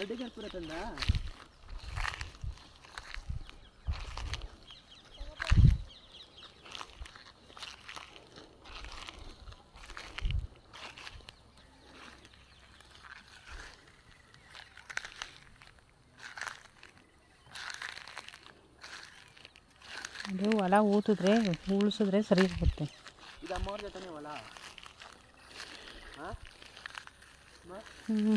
ಕಡ್ಡಿ ಕರ್ಪೂರ ತಂದ? ಅದು ಹೊಲ ಊತಿದ್ರೆ ಉಳಿಸಿದ್ರೆ ಸರಿ ಹೋಗುತ್ತೆ. ಇದು ಅಮ್ಮವ್ರ ಜೊತೆನೇ ಹೊಲ? ಹಾಂ? ಹ್ಞೂ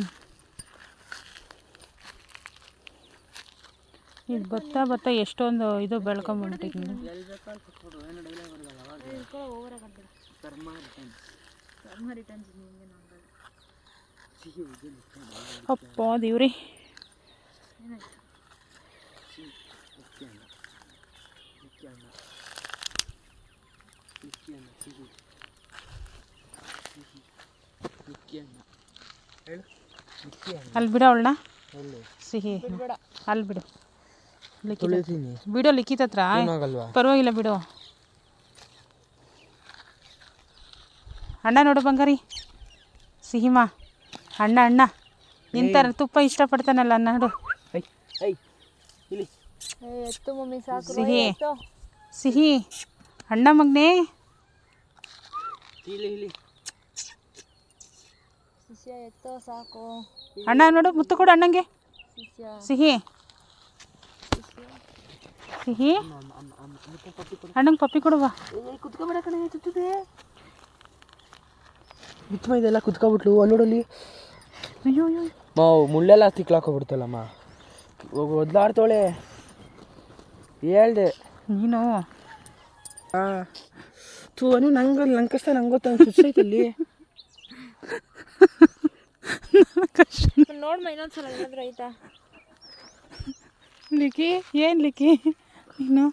ಅನ್ನ ಬತ್ತಾ ಬತ್ತಾ ಎಷ್ಟೊಂದು ಇದು ಹೇಳು ಅಪ್ಪ ದೇವ್ರಿ. ಅಲ್ಲಿ ಬಿಡ ಅವಳನ್ನ. ಸಿಹಿ. ಅಲ್ಲಿ ಬಿಡು. ಬಿಡು ಲಿಖಿತ ಹತ್ರ. ಪರವಾಗಿಲ್ಲ ಬಿಡು. ಅಣ್ಣ ನೋಡು ಬಂಗಾರಿ. ಸಿಹಿಮಾ. ಅಣ್ಣ ಅಣ್ಣ. ನಿಂತಾರ ತುಪ್ಪ ಇಷ್ಟಪಡ್ತಾನಲ್ಲ ಅಣ್ಣ ನೋಡು. ಸಿಹಿ. ಸಿಹಿ. ಅಣ್ಣ ಮಗನೇ. ಇಲ್ಲಿ ಇಲ್ಲಿ ಶಿಷ್ಯ ಸಾಕು. ಅಣ್ಣ ನೋಡು ಮುತ್ತು ಕೊಡು ಅಣ್ಣಂಗೆ. ಸಿಹಿ. ಸಿಹಿ ಅಣ್ಣಂಗೆ ಪಪ್ಪಿ ಕೊಡುವ. ಕುತ್ಕೊಬೇಡ ಕಣೆ ಚುತ್ತದೆ ಬಿಚ್ಚ ಇದೆಲ್ಲ ಕುತ್ಕೊಬಿಟ್ಲು ಅಲ್ಲೋಡಲ್ಲಿ ಅಯ್ಯೋ ಅಯ್ಯೋ. ಮಾವು ಮುಳ್ಳೆಲ್ಲ ತಿಕ್ಲಾಕೋಬಿಡ್ತಲ್ಲಮ್ಮ. ಒದ್ಲಾಡ್ತಾಳೆ ಹೇಳ್ದೆ. ನೀನು? ಹಾಂ ತೂ ಅನು ನಂಗೆ ನಂಗೆ ಕಷ್ಟ ನಂಗೆ ಗೊತ್ತ ಚುಚ್ಚೈತಲ್ಲಿ ನೋಡ್ಮ ಇನ್ನೊಂದ್ಸಲ ಏನಾದ್ರು ಆಯ್ತಾ? ಲಿಕ್ಕಿ ಏನು ಲಿಕ್ಕಿ? ನೀನು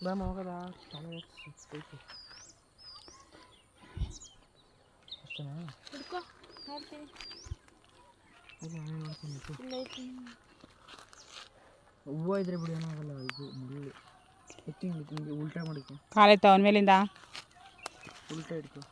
ಬಾ ಹೋಗದ ಅಷ್ಟೇನಾ ಹಿಡ್ಕೊ ನೋಡ್ತೀನಿ ಇಲ್ಲ ಐತಿ. ಹೂವು ಇದ್ರೆ ಬಿಡು ಏನಾಗಲ್ಲ ಇದು ಮುಳ್ಳು ಎತ್ತಿ ಹಿಡಿತೀನಿ ಉಲ್ಟಾ ಮಾಡಿಕೊ ಕಾಲೈತ ಅವನ ಮೇಲಿಂದ ಉಲ್ಟಾ ಹಿಡ್ಕೊ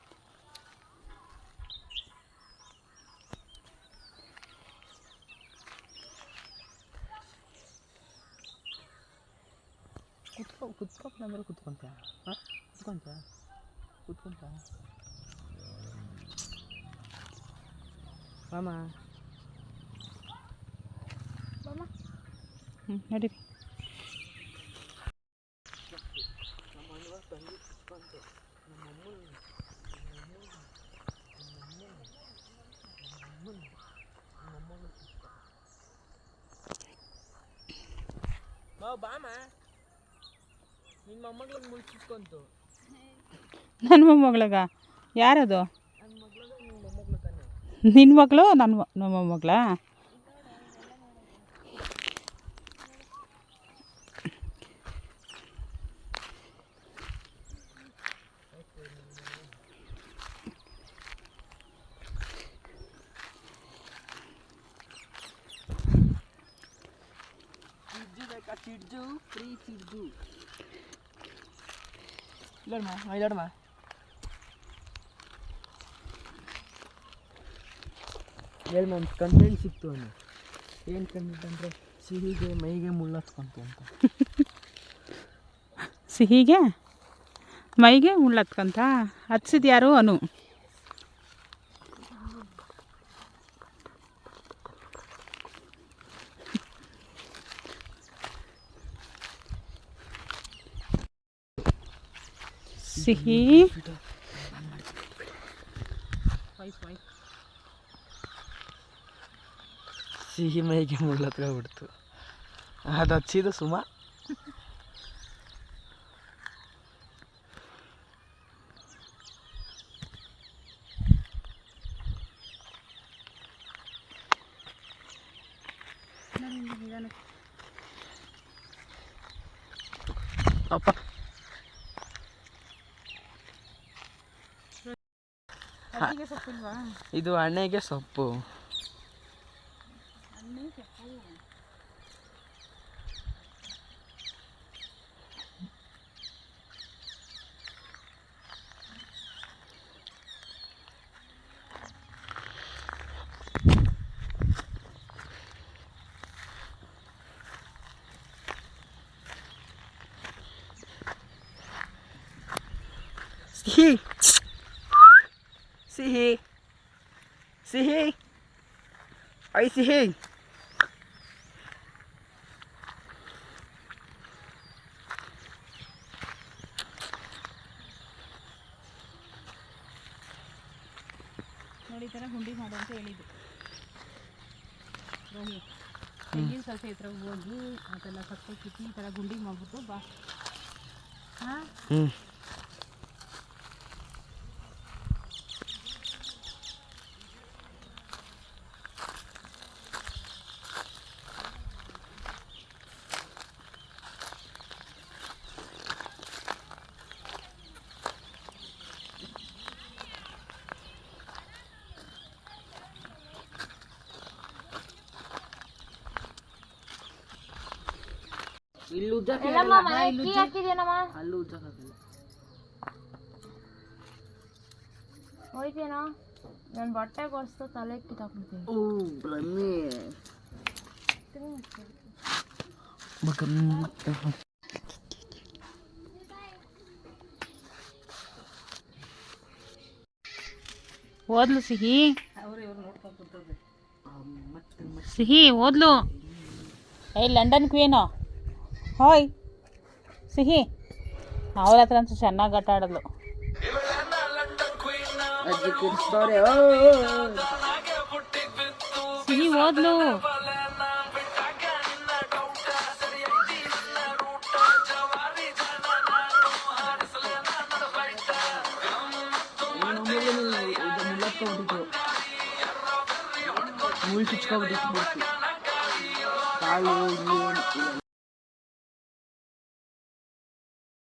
ಕುತ್ಕೊ ಕುತ್ಕೊಂಡ್ರೆ ಕುತ್ಕೊಂತ ಹಾಂ? ಕುತ್ಕೊಂತ ಕುತ್ಕೊಂತ ಮಾಮ. ಹ್ಞೂ ನಡೀರಿ. ಮಾವ ಬಾಮ ನಿನ್ನ ಮೊಮ್ಮಗಳಿಗೆ ಮುಳ್ಚಿಸ್ಕೊಂತು ನನ್ನ ಮೊಮ್ಮಗಳಗ? ಯಾರದು? ನನ್ನ ನಿಮ್ಮ ಮಗಳು ನನ್ನ ನಮ್ಮ ಬೇಕಾ ಚಿಡ್ಜು ಫ್ರೀ ಚಿಡ್ಜು ಇಲ್ಲಮ್ಮ ಇಲ್ಲಡಮ್ಮ ಹೇಳಿ ಮ್ಯಾಮ್ ಕಂಟೆಂಟ್ ಸಿಕ್ತು ಅವನು ಏನು ಕಂಟೆಂಟ್ ಅಂದರೆ ಸಿಹಿಗೆ ಮೈಗೆ ಮುಳ್ಳತ್ಕೊಂತು ಅಂತ ಸಿಹಿಗೆ ಮೈಗೆ ಉಳ್ಳತ್ಕಂತ ಹಚ್ಸಿದ್ ಯಾರು ಅನು ಸಿಹಿ ಸಿಹಿ ಮೈಗೆ ಮುಳ್ಳತ್ಕೊಂಡ್ಬಿಡ್ತು ಅದು ಹಚ್ಚಿದ್ದು ಸುಮ ಅಪ್ಪ ಇದು ಅಣ್ಣೆಗೆ ಸೊಪ್ಪು ಸಿಹಿ? ಐ ಸಿಹಿ? ನೋಡಿ ತರ ಥರ ಗುಂಡಿ ಮಾಡು ಅಂತ ಹೇಳಿದ್ದು. ರೋಹಿ ತೆಂಗಿನ ಸಸಿ ಹತ್ರ ಹೋಗಿ ಅದೆಲ್ಲ ಸತ್ತು ಕಿತ್ತಿ ಈ ಥರ ಗುಂಡಿ ಮಾಡ್ಬಿಟ್ಟು ಬಾ. ಹಾಂ? ಇಲ್ಲಿ ಉಜ್ಜಕ್ಕೆ ಎಲ್ಲಮ್ಮ ಮನೆ ಕೀ ಹಾಕಿದ್ಯೇನಮ್ಮ ಅಲ್ಲಿ ಉಜ್ಜಕ್ಕಾಗಲ್ಲ ಹೋಯ್ತೇನೋ ನಾನು ಬಟ್ಟೆ ಕೊಡಿಸ್ತು ತಲೆ ಕಿತ್ತಾಕ್ಬಿಡ್ತೀನಿ ಓ ಓದ್ಲು ಸಿಹಿ ಸಿಹಿ ಓದ್ಲು ಏಯ್ ಲಂಡನ್ ಕ್ವೀನು ಹಾಯ್ ಸಿಹಿ ಅವ್ರ ಹತ್ರ ಅಂತೂ ಚೆನ್ನಾಗಿ ಆಟ ಆಡೋದು ಅಜ್ಜಿ ಕಿರ್ಸ್ತವ್ರೆ ಸಿಹಿ ಓದ್ಲು ಮುಳ್ಳತ್ಕೊಂಡ್ಬಿಟ್ಟಿತ್ತು ಮುಳ್ಳು ಚುಚ್ಕೊಂಡ್ಬಿಟ್ಟಿತ್ತು ಕಾಲು ಇಲ್ಲಿ